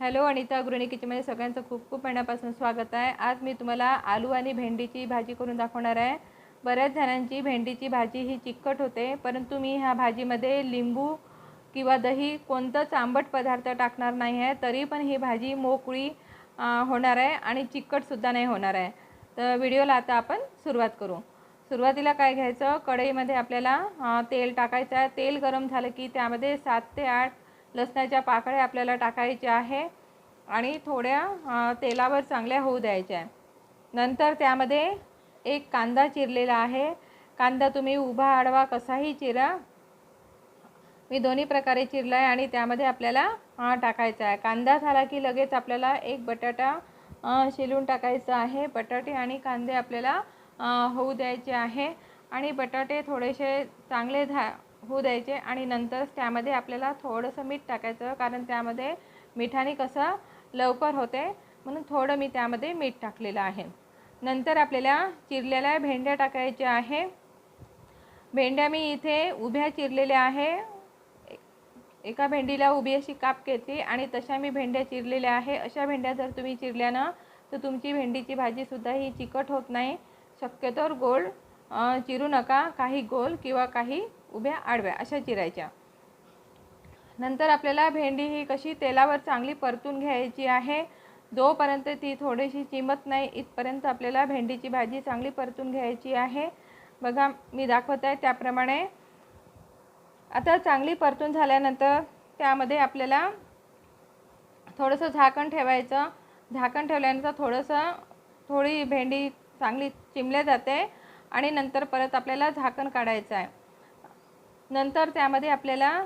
Hello Anita गृहिणी किचनमध्ये सगळ्यांचं खूप खूप मनापासून स्वागत आहे. आज मी तुम्हाला आलू आणि भेंडीची भाजी करून दाखवणार आहे. बऱ्याच जणांची भेंडीची भाजी ही चिकट होते परंतु मी ह्या भाजीमध्ये लिंबू किंवा दही कोणतंच आंबट पदार्थ टाकणार नाही आहे तरी पण ही भाजी मोकळी होणार आहे आणि चिकटसुद्धा नाही होणार आहे. तर व्हिडिओला आता आपण सुरुवात करू. सुरुवातीला काय घ्यायचं? कढईमध्ये आपल्याला तेल टाकायचं आहे. तेल गरम झालं की त्यामध्ये सात ते आठ लसणाच्या पाकळ्या आपल्याला टाकायच्या आहे आणि थोड्या तेलावर चांगल्या होऊ द्यायच्या आहे. नंतर त्यामध्ये एक कांदा चिरलेला आहे. कांदा तुम्ही उभा आडवा कसाही चिरा. मी दोन्ही प्रकारे चिरला आहे आणि त्यामध्ये आपल्याला टाकायचा आहे. कांदा झाला की लगेच आपल्याला एक बटाटा शिलून टाकायचा आहे. बटाटे आणि कांदे आपल्याला होऊ द्यायचे आहे. आणि बटाटे थोडेसे चांगले झा होऊ द्यायचे आणि नंतर त्यामध्ये आपल्याला थोडंसं मीठ टाकायचं कारण त्यामध्ये मिठाने कसं लवकर होते म्हणून थोडं मी त्यामध्ये मीठ टाकलेलं आहे. नंतर आपल्याला चिरलेल्या भेंड्या टाकायच्या आहे. भेंड्या मी इथे उभ्या चिरलेल्या आहे. एका भेंडीला उभी अशी काप घेतली आणि तशा मी भेंड्या चिरलेल्या आहे. अशा भेंड्या जर तुम्ही चिरल्या ना तर तुमची भेंडीची भाजीसुद्धा ही चिकट होत नाही. शक्यतोवर गोल चिरू नका काही गोल किंवा काही उभ्या आडव्या अशा चिरायच्या. नंतर आपल्याला भेंडी ही कशी तेलावर चांगली परतून घ्यायची आहे जोपर्यंत ती थोडीशी चिमत नाही इथपर्यंत आपल्याला भेंडीची भाजी चांगली परतून घ्यायची आहे. बघा मी दाखवत आहे त्याप्रमाणे. आता चांगली परतून झाल्यानंतर त्यामध्ये आपल्याला थोडंसं झाकण ठेवायचं. झाकण ठेवल्यानंतर थोडंसं थोडी भेंडी चांगली चिमल्या जाते. आणि नंतर परत आपल्याला झाकण काढायचं आहे. नंतर त्यामध्ये आपल्याला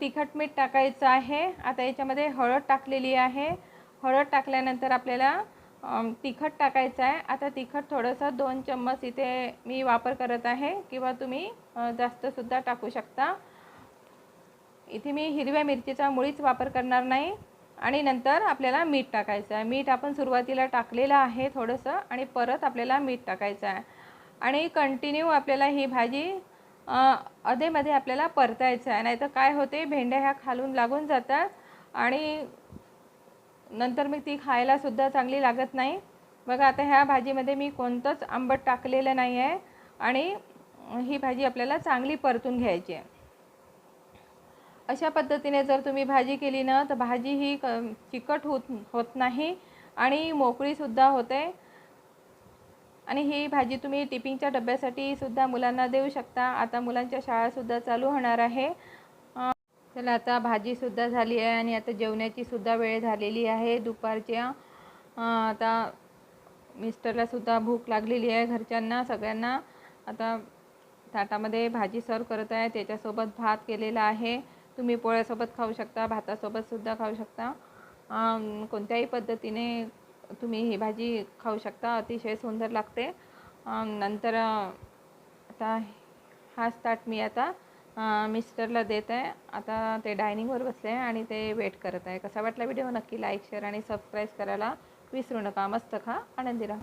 तिखट मीठ टाकायचं आहे. आता याच्यामध्ये हळद टाकलेली आहे. हळद टाकल्यानंतर आपल्याला तिखट टाकायचं आहे. आता तिखट थोडंसं दोन चम्मच इथे मी वापर करत आहे किंवा तुम्ही जास्तसुद्धा टाकू शकता. इथे मी हिरव्या मिरचीचा मुळीच वापर करणार नाही. आणि नंतर आपल्याला मीठ टाकायचं आहे. मीठ आपण सुरुवातीला टाकलेलं आहे थोडंसं आणि परत आपल्याला मीठ टाकायचं आहे. आणि कंटिन्यू आपल्याला ही भाजी अधेमध्ये आपल्याला परतायचं आहे. नाहीतर काय होते? भेंड्या ह्या खालून लागून जातात आणि नंतर मग ती खायलासुद्धा चांगली लागत नाही. बघा आता ह्या भाजीमध्ये मी कोणतंच आंबट टाकलेलं नाही आहे आणि ही भाजी आपल्याला चांगली परतून घ्यायची आहे. अशा पद्धतीने जर तुम्ही भाजी केली ना तर भाजी ही क चिकट होत होत नाही आणि मोकळीसुद्धा होते. आणि ही भाजी तुम्ही टिफिनच्या डब्यासाठी सुद्धा मुलांना देऊ शकता. आता मुलांच्या शाळासुद्धा चालू होणार आहे. चला आता भाजीसुद्धा झाली आहे आणि आता जेवण्याची सुद्धा वेळ झालेली आहे दुपारच्या. आता मिस्टरलासुद्धा भूक लागलेली आहे घरच्यांना सगळ्यांना. आता ताटामध्ये भाजी सर्व करत आहे त्याच्यासोबत भात केलेला आहे. तुम्ही पोळ्यासोबत खाऊ शकता भातासोबतसुद्धा खाऊ शकता. कोणत्याही पद्धतीने तुम्ही ही भाजी खाऊ शकता अतिशय सुंदर लागते. नंतर आता हाच ताट मी आता मिस्टरला देत. आहे आता ते डायनिंगवर बसले आहे आणि ते वेट करत आहे. कसा वाटला व्हिडिओ? नक्की लाईक शेअर आणि सबस्क्राईब करायला विसरू नका. मस्त खा. आनंदी राहा.